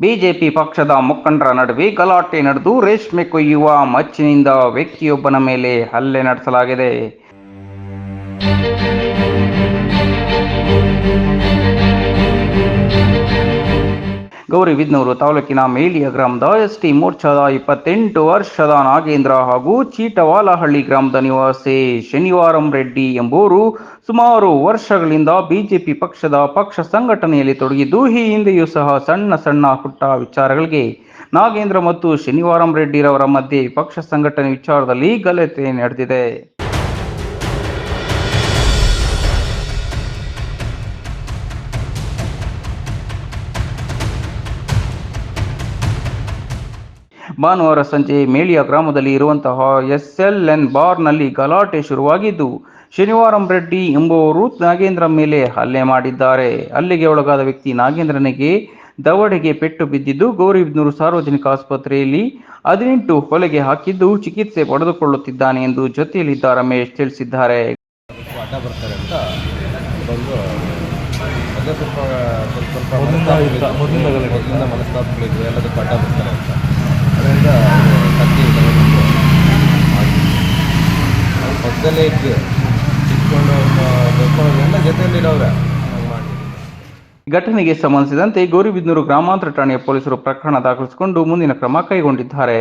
BJP ಪಕ್ಷದ ಮುಖಂಡರ ನಡುವೆ ಗಲಾಟೆ ನಡೆದು ರೇಷ್ಮೆ ಕೊಯ್ಯುವ ಮಚ್ಚಿನಿಂದ ವ್ಯಕ್ತಿಯೊಬ್ಬನ ಮೇಲೆ ಹಲ್ಲೆ ನಡೆಸಲಾಗಿದೆ. ಗೌರಿಬಿದನೂರು ತಾಲೂಕಿನ ಮೇಲಿಯ ಗ್ರಾಮದ ಎಸ್ ಟಿ ಮೋರ್ಚಾದ ಇಪ್ಪತ್ತೆಂಟು ವರ್ಷದ ನಾಗೇಂದ್ರ ಹಾಗೂ ಚೀಟವಾಲಹಳ್ಳಿ ಗ್ರಾಮದ ನಿವಾಸಿ ಶನಿವಾರಂ ರೆಡ್ಡಿ ಎಂಬುವರು ಸುಮಾರು ವರ್ಷಗಳಿಂದ ಬಿಜೆಪಿ ಪಕ್ಷದ ಪಕ್ಷ ಸಂಘಟನೆಯಲ್ಲಿ ತೊಡಗಿದ್ದು, ಈ ಹಿಂದೆಯೂ ಸಹ ಸಣ್ಣ ಸಣ್ಣ ಪುಟ್ಟ ವಿಚಾರಗಳಿಗೆ ನಾಗೇಂದ್ರ ಮತ್ತು ಶನಿವಾರಂ ರೆಡ್ಡಿರವರ ಮಧ್ಯೆ ಪಕ್ಷ ಸಂಘಟನೆ ವಿಚಾರದಲ್ಲಿ ಗಲಾಟೆ ನಡೆದಿದೆ. ಭಾನುವಾರ ಸಂಜೆ ಮೇಳಿಯ ಗ್ರಾಮದಲ್ಲಿ ಇರುವಂತಹ ಎನ್ ಬಾರ್ನಲ್ಲಿ ಗಲಾಟೆ ಶುರುವಾಗಿದ್ದು, ಶನಿವಾರಂ ರೆಡ್ಡಿ ಎಂಬುವರು ನಾಗೇಂದ್ರ ಮೇಲೆ ಹಲ್ಲೆ ಮಾಡಿದ್ದಾರೆ. ಅಲ್ಲಿಗೆ ಒಳಗಾದ ವ್ಯಕ್ತಿ ನಾಗೇಂದ್ರನಿಗೆ ದವಡೆಗೆ ಪೆಟ್ಟು ಬಿದ್ದಿದ್ದು, ಗೌರಿಬಿದ್ನೂರು ಸಾರ್ವಜನಿಕ ಆಸ್ಪತ್ರೆಯಲ್ಲಿ ಹದಿನೆಂಟು ಹೊಲೆಗೆ ಹಾಕಿದ್ದು ಚಿಕಿತ್ಸೆ ಪಡೆದುಕೊಳ್ಳುತ್ತಿದ್ದಾನೆ ಎಂದು ಜೊತೆಯಲ್ಲಿದ್ದ ರಮೇಶ್ ತಿಳಿಸಿದ್ದಾರೆ. ಅದರಿಂದ ಕತ್ತಿ ತಗೊಂಡು ಅವ್ರು ಪಕ್ಕದಲ್ಲೇ ಇದ್ದು ದೊಡ್ಕೊಂಡು ಎಲ್ಲ ಜೊತೆಯಲ್ಲಿರೋವ್ರೆ ಮಾಡಿ ಘಟನೆಗೆ ಸಂಬಂಧಿಸಿದಂತೆ ಗೌರಿಬಿದನೂರು ಗ್ರಾಮಾಂತರ ಠಾಣೆಯ ಪೊಲೀಸರು ಪ್ರಕರಣ ದಾಖಲಿಸಿಕೊಂಡು ಮುಂದಿನ ಕ್ರಮ ಕೈಗೊಂಡಿದ್ದಾರೆ.